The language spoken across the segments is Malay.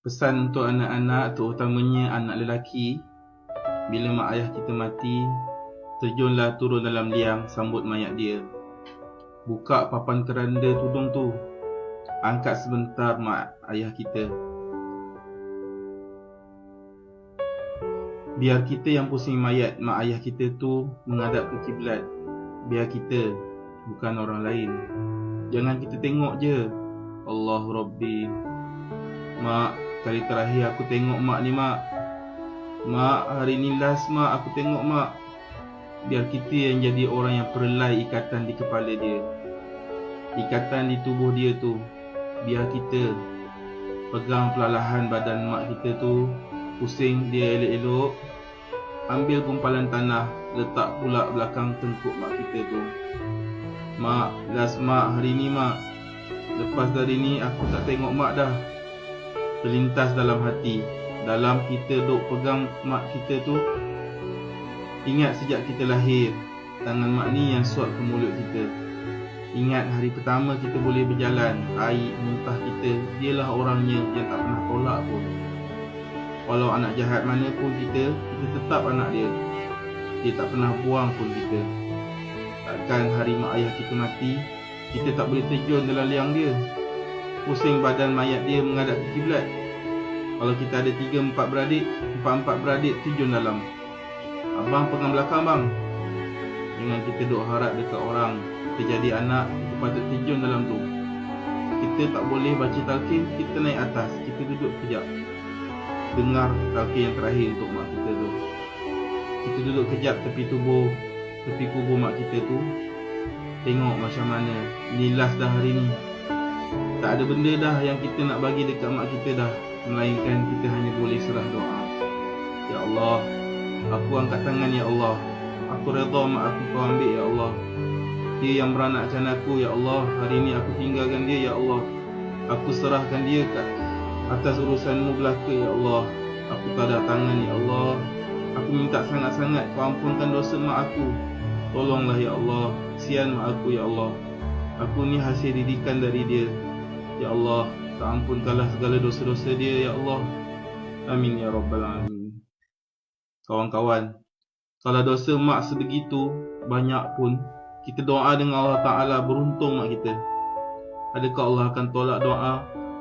Pesan untuk anak-anak, terutamanya anak lelaki Bila mak ayah kita mati Terjunlah turun dalam liang sambut mayat dia Buka papan keranda tudung tu Angkat sebentar mak ayah kita Biar kita yang pusing mayat mak ayah kita tu menghadap ke kiblat. Biar kita, bukan orang lain. Jangan kita tengok je. Allah Rabbi. Mak, kali terakhir aku tengok mak ni mak. Mak, hari ni last mak aku tengok mak. Biar kita yang jadi orang yang perlai ikatan di kepala dia. Ikatan di tubuh dia tu. Biar kita pegang pelalahan badan mak kita tu. Pusing dia elok-elok ambil gumpalan tanah letak pula belakang tengkuk mak kita tu. Mak, last mak hari ni mak. Lepas dari ni aku tak tengok mak dah. Terlintas dalam hati. Dalam kita duk pegang mak kita tu. Ingat sejak kita lahir. Tangan mak ni yang suap ke mulut kita. Ingat hari pertama kita boleh berjalan. Air muntah kita. Dialah orangnya yang tak pernah tolak pun. Walau anak jahat mana pun kita, kita tetap anak dia. Dia tak pernah buang pun kita. Takkan hari mak ayah kita mati, kita tak boleh terjun dalam liang dia. Pusing badan mayat dia menghadap ke kiblat. Kalau kita ada tiga empat beradik, empat-empat beradik terjun dalam. Abang pegang belakang bang. Dengan kita duk harap dekat orang, kita jadi anak, kita patut terjun dalam tu. Kita tak boleh baca talqin, kita naik atas, kita duduk kejap dengar talqin yang terakhir untuk mak kita tu. Kita duduk kejap tepi tubuh, tepi kubur mak kita tu. Tengok macam mana ni last dah hari ni. Tak ada benda dah yang kita nak bagi dekat mak kita dah. Melainkan kita hanya boleh serah doa. Ya Allah, aku angkat tangan ya Allah. Aku redha mak aku kau ambil ya Allah. Dia yang beranakkan aku ya Allah. Hari ni aku tinggalkan dia ya Allah. Aku serahkan dia kat Atas urusanmu belaka ya Allah Aku tak ada tangan ya Allah Aku minta sangat-sangat kau ampunkan dosa mak aku Tolonglah ya Allah Sian mak aku ya Allah Aku ni hasil didikan dari dia. Ya Allah ampunkanlah segala dosa-dosa dia ya Allah. Amin ya Rabbal Alamin. Kawan-kawan Kalau dosa mak sebegitu Banyak pun Kita doa dengan Allah Ta'ala beruntung mak kita. Adakah Allah akan tolak doa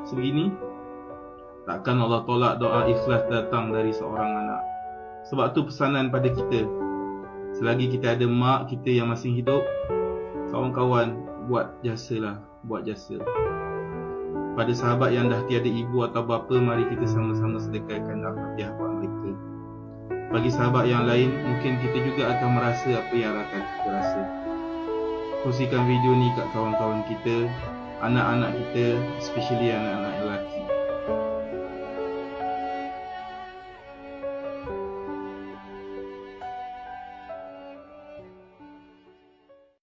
Sebegini? Takkan Allah tolak doa ikhlas datang dari seorang anak? Sebab tu pesanan pada kita. Selagi kita ada mak kita yang masih hidup Kawan-kawan buat jasa lah Buat jasa. Pada sahabat yang dah tiada ibu atau bapa Mari kita sama-sama sedekahkan Al-Fatihah buat mereka. Bagi sahabat yang lain Mungkin kita juga akan merasa apa yang akan kita rasa. Kongsikan video ni kat kawan-kawan kita Anak-anak kita Especially anak-anak lelaki